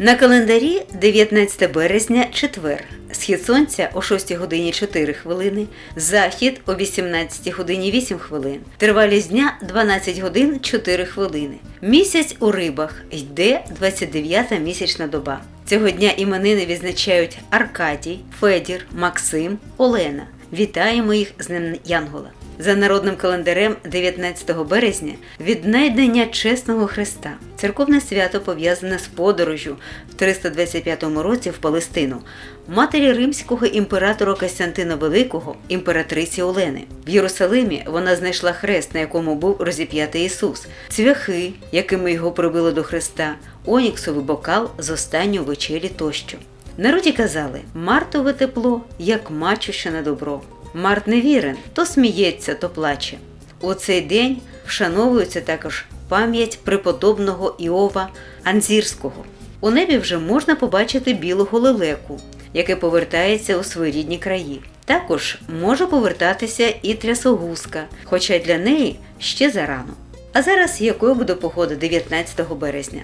На календарі 19 березня четвер. Схід сонця о 6 годині 4 хвилини, захід о 18 годині 8 хвилин. Тривалість дня 12 годин 4 хвилини. Місяць у рибах йде 29-та місячна доба. Цього дня іменини відзначають Аркадій, Федір, Максим, Олена. Вітаємо їх з Днем Янгола. За народним календарем 19 березня віднайдення чесного Христа. Церковне свято пов'язане з подорожю в 325 році в Палестину матері римського імператора Костянтина Великого, імператриці Олени. В Єрусалимі вона знайшла хрест, на якому був розіп'ятий Ісус, цвяхи, якими його прибило до Христа, оніксовий бокал з останньої вечері тощо. Народі казали Мартове тепло, як мачуще на добро. Март не вірен, то сміється, то плаче. У цей день вшановується також пам'ять преподобного Іова Анзірського. У небі вже можна побачити білого лелеку, яке повертається у свої рідні краї. Також може повертатися і трясогузка, хоча для неї ще зарано. А зараз якою буде погода 19 березня?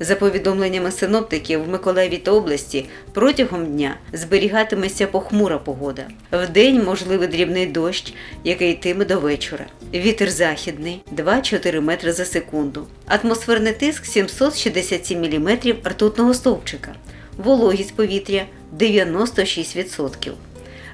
За повідомленнями синоптиків в Миколаєві та області протягом дня зберігатиметься похмура погода. Вдень можливий дрібний дощ, який йтиме до вечора. Вітер західний 2-4 метри за секунду. Атмосферний тиск 767 мм ртутного стовпчика. Вологість повітря 96%.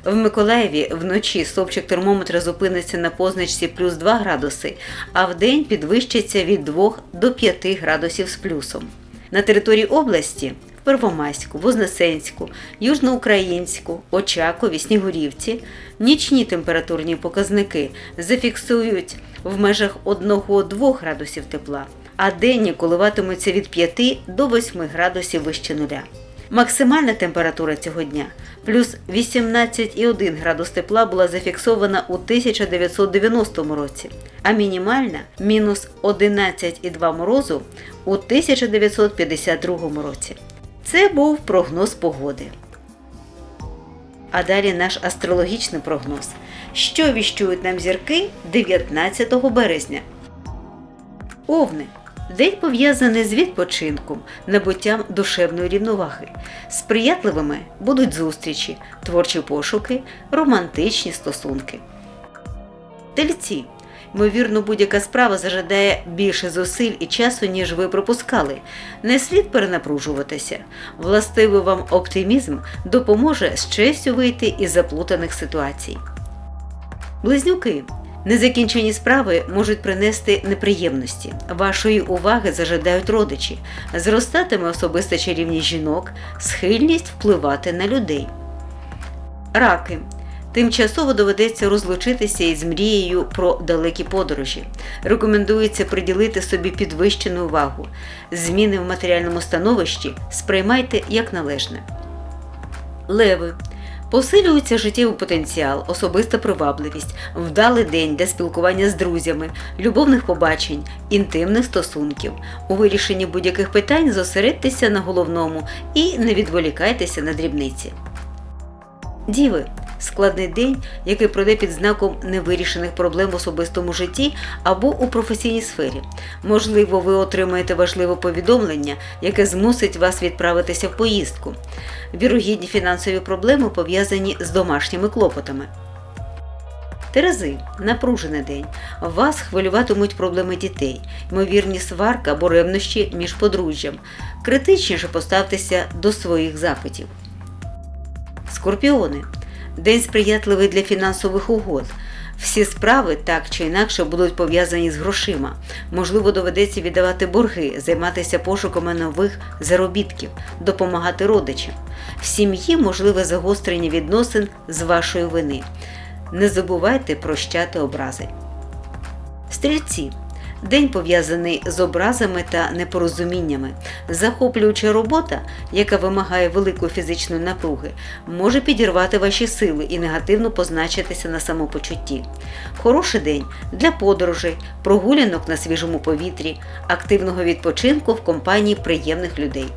В Миколаєві вночі стопчик термометра зупиниться на позначці плюс 2 градуси, а вдень підвищиться від 2 до 5 градусів з плюсом. На території області в Первомайську, Вознесенську, Южноукраїнську, Очакові, Снігурівці нічні температурні показники зафіксують в межах 1-2 градусів тепла, а денні коливатимуться від 5 до 8 градусів вище нуля. Максимальна температура цього дня плюс 18,1 градус тепла була зафіксована у 1990 році, а мінімальна мінус 11,2 морозу у 1952 році. Це був прогноз погоди. А далі наш астрологічний прогноз. Що віщують нам зірки 19 березня? Овни. День пов'язаний з відпочинком, набуттям душевної рівноваги. Сприятливими будуть зустрічі, творчі пошуки, романтичні стосунки. Тельці. Ймовірно, будь-яка справа зажадає більше зусиль і часу, ніж ви пропускали. Не слід перенапружуватися. Властивий вам оптимізм допоможе з честю вийти із заплутаних ситуацій. Близнюки. Незакінчені справи можуть принести неприємності. Вашої уваги зажадають родичі, зростатиме особиста чарівність жінок, схильність впливати на людей. Раки. Тимчасово доведеться розлучитися із мрією про далекі подорожі. Рекомендується приділити собі підвищену увагу. Зміни в матеріальному становищі сприймайте як належне. Леви. Посилюється життєвий потенціал, особиста привабливість, вдалий день для спілкування з друзями, любовних побачень, інтимних стосунків. У вирішенні будь-яких питань зосередьтеся на головному і не відволікайтеся на дрібниці. Діви. Складний день, який пройде під знаком невирішених проблем в особистому житті або у професійній сфері. Можливо, ви отримаєте важливе повідомлення, яке змусить вас відправитися в поїздку. Вірогідні фінансові проблеми пов'язані з домашніми клопотами. Терези напружений день. Вас хвилюватимуть проблеми дітей, ймовірні сварка або ревнощі між подружжям. Критичніше поставтеся до своїх запитів. Скорпіони. День сприятливий для фінансових угод. Всі справи так чи інакше будуть пов'язані з грошима. Можливо, доведеться віддавати борги, займатися пошуками нових заробітків, допомагати родичам. В сім'ї можливе загострення відносин з вашої вини. Не забувайте прощати образи. Стрільці. День пов'язаний з образами та непорозуміннями. Захоплююча робота, яка вимагає великої фізичної напруги, може підірвати ваші сили і негативно позначитися на самопочутті. Хороший день для подорожей, прогулянок на свіжому повітрі, активного відпочинку в компанії приємних людей.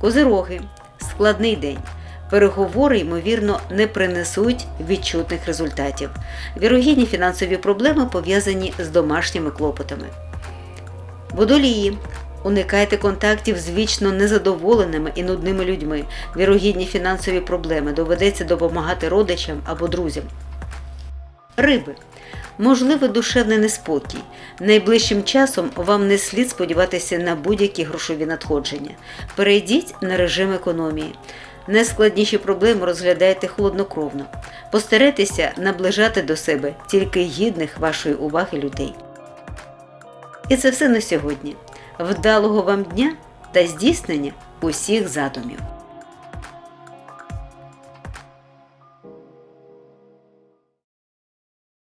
Козироги складний день. Переговори, ймовірно, не принесуть відчутних результатів. Вірогідні фінансові проблеми пов'язані з домашніми клопотами. Водолії. Уникайте контактів з вічно незадоволеними і нудними людьми. Вірогідні фінансові проблеми доведеться допомагати родичам або друзям. Риби. Можливо, душевний неспокій. Найближчим часом вам не слід сподіватися на будь-які грошові надходження. Перейдіть на режим економії. Найскладніші проблеми розглядайте холоднокровно. Постарайтеся наближати до себе тільки гідних вашої уваги людей. І це все на сьогодні. Вдалого вам дня та здійснення усіх задумів.